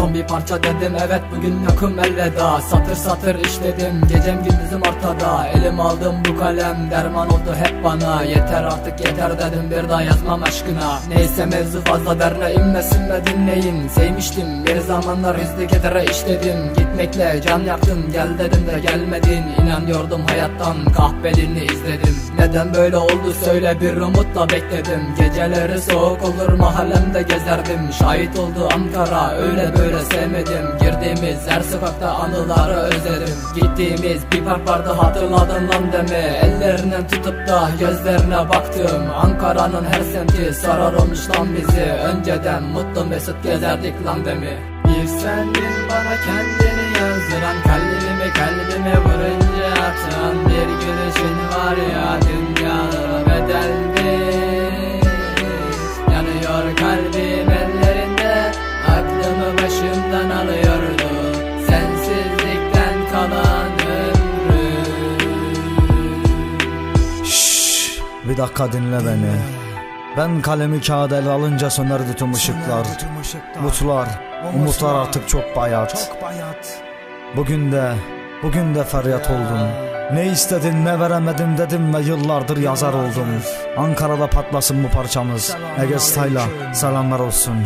Son bir parça dedim evet bugün yokum elveda. Satır satır işledim gecem gündüzüm ortada. Elim aldım bu kalem derman oldu hep bana. Yeter artık yeter dedim bir daha yazmam aşkına. Neyse mevzu fazla derine inmesin ve dinleyin. Sevmiştim bir zamanlar hızlı getire işledim. Gitmekle can yaktın gel dedim de gelmedin. İnanıyordum hayattan kahvelini izledim. Neden böyle oldu söyle bir umutla bekledim. Geceleri soğuk olur mahallemde gezerdim. Şahit oldu Ankara öyle böyle sevmedim Girdiğimiz her sokakta anıları özledim. Gittiğimiz bir park vardı hatırladın lan deme. Ellerinden tutup da gözlerine baktım. Ankara'nın her semti sarar olmuş lan bizi. Önceden mutlu mesut gezerdik lan demi Bir sendin bana kendini yazdıran Kalbimi kalbime vurunca atan Bir gülüşün var ya dünyalara bedeldi Yanıyor kalbim dakika dinle beni. Ben kalemi kağıda ele alınca sönerdi tüm ışıklar. Mutlar, umutlar artık çok bayat. Bugün de, bugün de feryat oldum. Ne istedin ne veremedim dedim ve yıllardır yazar oldum. Ankara'da patlasın bu parçamız. Ege Style'a selamlar olsun.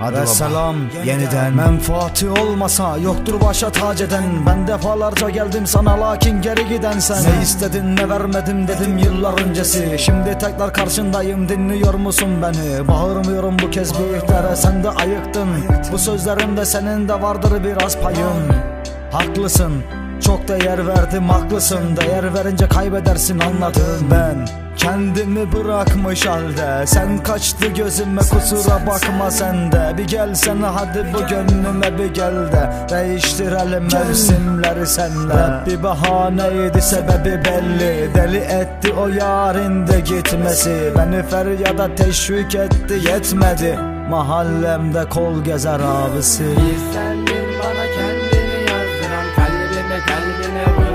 Hadi ve selam yeniden. Menfaati olmasa yoktur başa tac eden. Ben defalarca geldim sana lakin geri giden sen. Ne istedin ne vermedim dedim yıllar öncesi. Şimdi tekrar karşındayım dinliyor musun beni? Bağırmıyorum bu kez büyüklere sen de ayıktın. Bu sözlerimde senin de vardır biraz payın. Haklısın çok değer verdim haklısın. Değer verince kaybedersin anladım ben Kendimi bırakmış halde. Sen kaçtı gözüme kusura bakma sen de. Bir gelsene hadi bu gönlüme bir gel de. Değiştirelim mevsimleri senle. Bir bahaneydi sebebi belli. Deli etti o yarın de gitmesi. Beni feryada teşvik etti yetmedi. Mahallemde kol gezer abisi. Bir sendin bana kendini yazdıran Kalbime kalbime vurunca